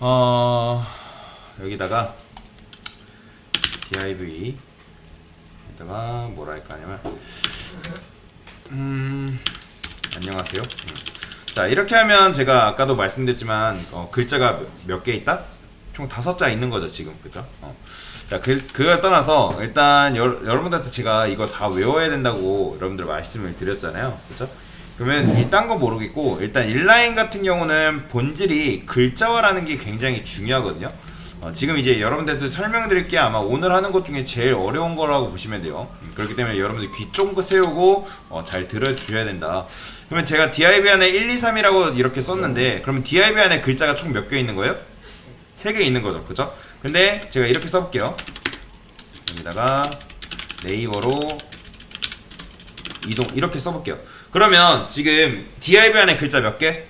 어 여기다가 div 에다가 뭐라 할까 하냐면 음 안녕하세요. 음. 자 이렇게 하면 제가 아까도 말씀드렸지만 어, 글자가 몇 개 있다? 총 다섯 자 있는 거죠 지금 그죠? 어. 자 그, 그걸 떠나서 일단 여, 여러분들한테 제가 이거 다 외워야 된다고 여러분들 말씀을 드렸잖아요 그죠? 그러면 이딴 거 모르겠고 일단 인라인 같은 경우는 본질이 글자화라는 게 굉장히 중요하거든요 어, 지금 이제 여러분들한테 설명드릴 게 아마 오늘 하는 것 중에 제일 어려운 거라고 보시면 돼요. 음, 그렇기 때문에 여러분들 귀 쫑긋 세우고 어, 잘 들어주셔야 된다. 그러면 제가 div 안에 1, 2, 3이라고 이렇게 썼는데 그러면 div 안에 글자가 총 몇 개 있는 거예요? 3개 있는 거죠. 그죠? 근데 제가 이렇게 써볼게요. 여기다가 네이버로 이동 이렇게 써볼게요. 그러면 지금 div 안에 글자 몇 개?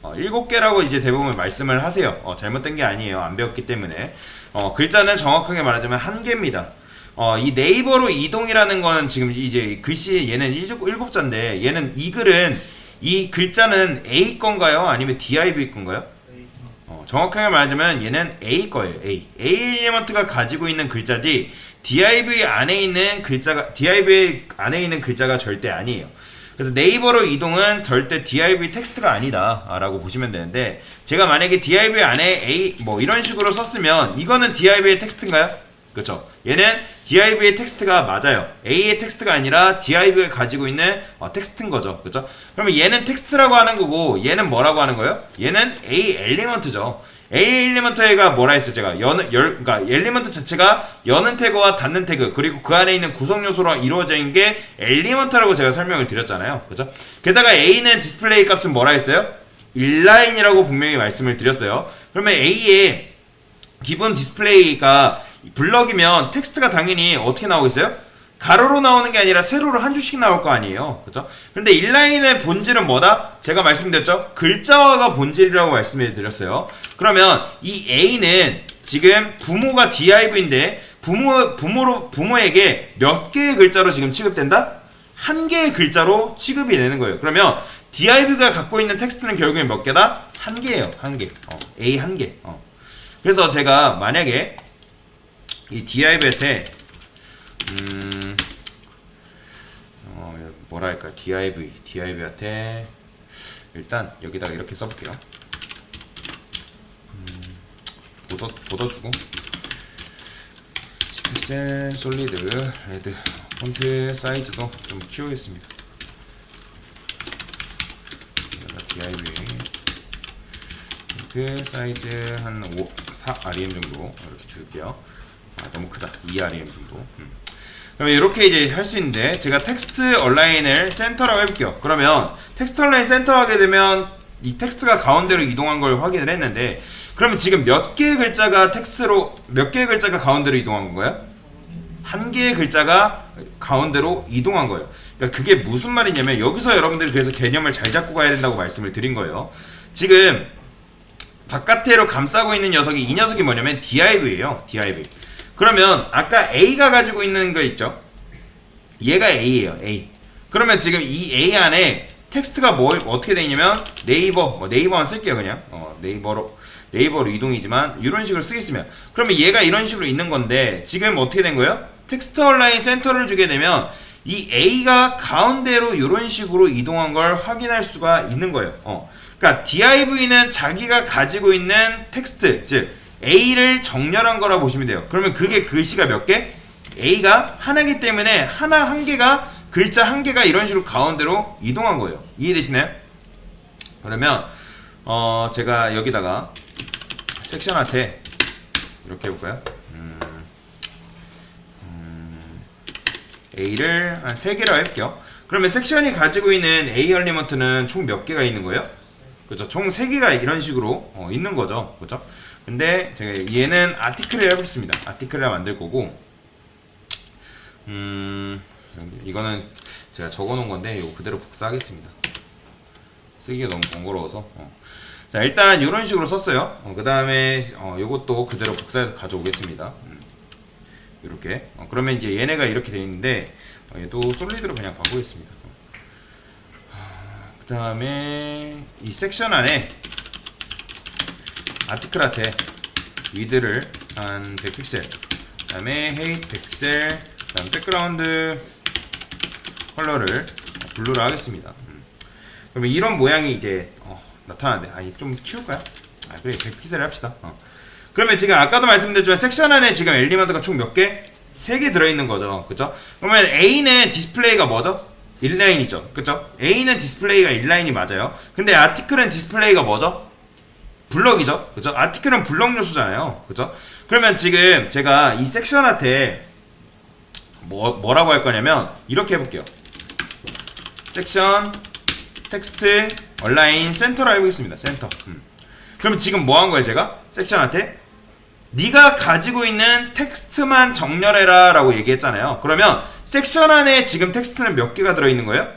어, 일곱 개라고 이제 대부분 말씀을 하세요. 어, 잘못된 게 아니에요. 안 배웠기 때문에. 어, 글자는 정확하게 말하자면 한 개입니다. 어, 이 네이버로 이동이라는 거는 지금 이제 글씨 얘는 일곱, 일곱 자인데 얘는 이 글은 이 글자는 A 건가요? 아니면 div 건가요? 어, 정확하게 말하자면 얘는 A 거예요. A. A 엘리먼트가 가지고 있는 글자지 div 안에 있는 글자가 div 안에 있는 글자가 절대 아니에요. 그래서 네이버로 이동은 절대 div 텍스트가 아니다라고 보시면 되는데 제가 만약에 div 안에 a 뭐 이런 식으로 썼으면 이거는 div의 텍스트인가요? 그렇죠. 얘는 div의 텍스트가 맞아요. a의 텍스트가 아니라 div가 가지고 있는 어, 텍스트인 거죠. 그렇죠? 그러면 얘는 텍스트라고 하는 거고 얘는 뭐라고 하는 거예요? 얘는 a 엘리먼트죠. A 엘리먼트가 뭐라 했어요? 제가 여는 열 그러니까 엘리먼트 자체가 여는 태그와 닫는 태그 그리고 그 안에 있는 구성 요소로 이루어져 있는 게 엘리먼트라고 제가 설명을 드렸잖아요. 그죠? 게다가 A는 디스플레이 값은 뭐라 했어요? 인라인이라고 분명히 말씀을 드렸어요. 그러면 A의 기본 디스플레이가 블럭이면 텍스트가 당연히 어떻게 나오고 있어요? 가로로 나오는 게 아니라 세로로 한 줄씩 나올 거 아니에요. 그죠? 근데 인라인의 본질은 뭐다? 제가 말씀드렸죠? 글자화가 본질이라고 말씀해 드렸어요. 그러면 이 A는 지금 부모가 div인데 부모 부모로 부모에게 몇 개의 글자로 지금 취급된다? 한 개의 글자로 취급이 되는 거예요. 그러면 div가 갖고 있는 텍스트는 결국엔 몇 개다? 한 개예요. 한 개. 어, A 한 개. 어. 그래서 제가 만약에 이 div한테 음, 어, 뭐라 할까? div, div한테 일단 여기다가 이렇게 써볼게요. 음, 보더 보더주고 10픽셀 솔리드 레드 폰트 사이즈도 좀 키우겠습니다. div 폰트 사이즈 한 5, 4 rem 정도 이렇게 줄게요. 아 너무 크다. 2 rem 정도. 음. 그러면 이렇게 이제 할 수 있는데 제가 텍스트 얼라인을 센터라고 해볼게요. 그러면 텍스트 얼라인 센터 하게 되면 이 텍스트가 가운데로 이동한 걸 확인을 했는데 그러면 지금 몇 개의 글자가 텍스트로 몇 개의 글자가 가운데로 이동한 건가요? 한 개의 글자가 가운데로 이동한 거예요. 그러니까 그게 무슨 말이냐면 여기서 여러분들이 그래서 개념을 잘 잡고 가야 된다고 말씀을 드린 거예요. 지금 바깥으로 감싸고 있는 녀석이 이 녀석이 뭐냐면 div예요. div. 그러면 아까 A가 가지고 있는 거 있죠? 얘가 A예요. A. 그러면 지금 이 A 안에 텍스트가 뭐 어떻게 돼 있냐면 네이버 뭐 네이버만 쓸게요 그냥 어, 네이버로 네이버로 이동이지만 이런 식으로 쓰겠으면 그러면 얘가 이런 식으로 있는 건데 지금 어떻게 된 거예요? 텍스트 얼 라인 센터를 주게 되면 이 A가 가운데로 이런 식으로 이동한 걸 확인할 수가 있는 거예요. 어. 그러니까 div는 자기가 가지고 있는 텍스트 즉 A를 정렬한 거라 보시면 돼요. 그러면 그게 글씨가 몇 개? A가 하나기 때문에 하나 한 개가 글자 한 개가 이런 식으로 가운데로 이동한 거예요. 이해되시나요? 그러면 어 제가 여기다가 섹션 아트에 이렇게 해볼까요? 음, 음, A를 한 3개로 해볼게요. 그러면 섹션이 가지고 있는 A 엘리먼트는 총 몇 개가 있는 거예요? 그죠? 총 3개가 이런 식으로 어, 있는 거죠. 그죠? 근데 제가 얘는 아티클을 해보겠습니다. 아티클을 만들 거고 음 이거는 제가 적어놓은 건데 이거 그대로 복사하겠습니다. 쓰기가 너무 번거로워서 어. 자 일단 이런 식으로 썼어요. 어, 그 다음에 어, 이것도 그대로 복사해서 가져오겠습니다. 음. 이렇게 어, 그러면 이제 얘네가 이렇게 돼 있는데 어, 얘도 솔리드로 그냥 바꾸겠습니다. 그 다음에 이 섹션 안에 아티클한테 위드를 한 100픽셀 그 다음에 헤이트 100픽셀 그 다음 백그라운드 컬러를 블루로 하겠습니다. 음. 그러면 이런 모양이 이제 어, 나타나는데 아니 좀 키울까요? 아 그래 100픽셀 합시다. 어. 그러면 지금 아까도 말씀드렸지만 섹션 안에 지금 엘리먼트가 총 몇 개? 3개 들어있는 거죠. 그죠? 그러면 A는 디스플레이가 뭐죠? 인라인이죠. 그죠? A는 디스플레이가 인라인이 맞아요. 근데 아티클은 디스플레이가 뭐죠? 블럭이죠. 그죠? 아티클은 블럭 요소잖아요. 그죠? 그러면 지금 제가 이 섹션한테 뭐, 뭐라고 할 거냐면 이렇게 해볼게요. 섹션 텍스트 얼라인 센터로 해보겠습니다. 센터. 음. 그러면 지금 뭐 한 거예요, 제가? 섹션한테 네가 가지고 있는 텍스트만 정렬해라 라고 얘기했잖아요. 그러면 섹션 안에 지금 텍스트는 몇 개가 들어 있는 거예요?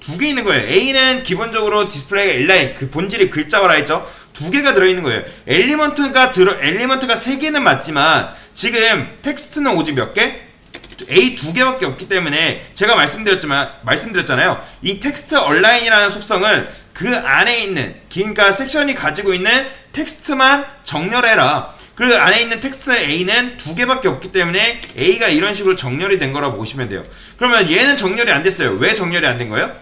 두 개 있는 거예요. A는 기본적으로 디스플레이가 인라인, 그 본질이 글자화라 했죠. 두 개가 들어 있는 거예요. 엘리먼트가 들어 엘리먼트가 세 개는 맞지만 지금 텍스트는 오직 몇 개? A 두 개밖에 없기 때문에 제가 말씀드렸지만 말씀드렸잖아요. 이 텍스트 얼라인이라는 속성은 그 안에 있는 그러니까 섹션이 가지고 있는 텍스트만 정렬해라. 그 안에 있는 텍스트 A는 두 개밖에 없기 때문에 A가 이런 식으로 정렬이 된 거라고 보시면 돼요. 그러면 얘는 정렬이 안 됐어요. 왜 정렬이 안 된 거예요?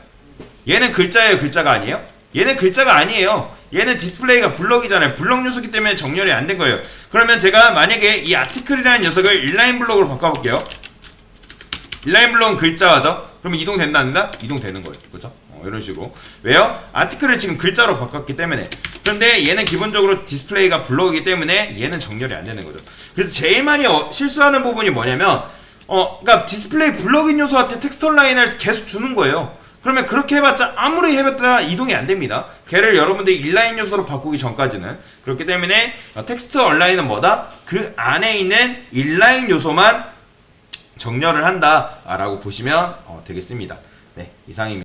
얘는 글자예요, 글자가 아니에요? 얘는 글자가 아니에요. 얘는 디스플레이가 블럭이잖아요. 블럭 요소기 때문에 정렬이 안 된 거예요. 그러면 제가 만약에 이 아티클이라는 녀석을 인라인 블럭으로 바꿔볼게요. 인라인 블럭은 글자죠. 그러면 이동된다 안 된다? 이동되는 거예요. 그렇죠? 어, 이런 식으로. 왜요? 아티클을 지금 글자로 바꿨기 때문에. 그런데 얘는 기본적으로 디스플레이가 블럭이기 때문에 얘는 정렬이 안 되는 거죠. 그래서 제일 많이 어, 실수하는 부분이 뭐냐면 어, 그러니까 디스플레이 블럭인 요소한테 텍스터 라인을 계속 주는 거예요. 그러면 그렇게 해봤자 아무리 해봤자 이동이 안 됩니다. 걔를 여러분들이 인라인 요소로 바꾸기 전까지는 그렇기 때문에 어, 텍스트 얼라인은 뭐다? 그 안에 있는 인라인 요소만 정렬을 한다라고 보시면 어, 되겠습니다. 네, 이상입니다.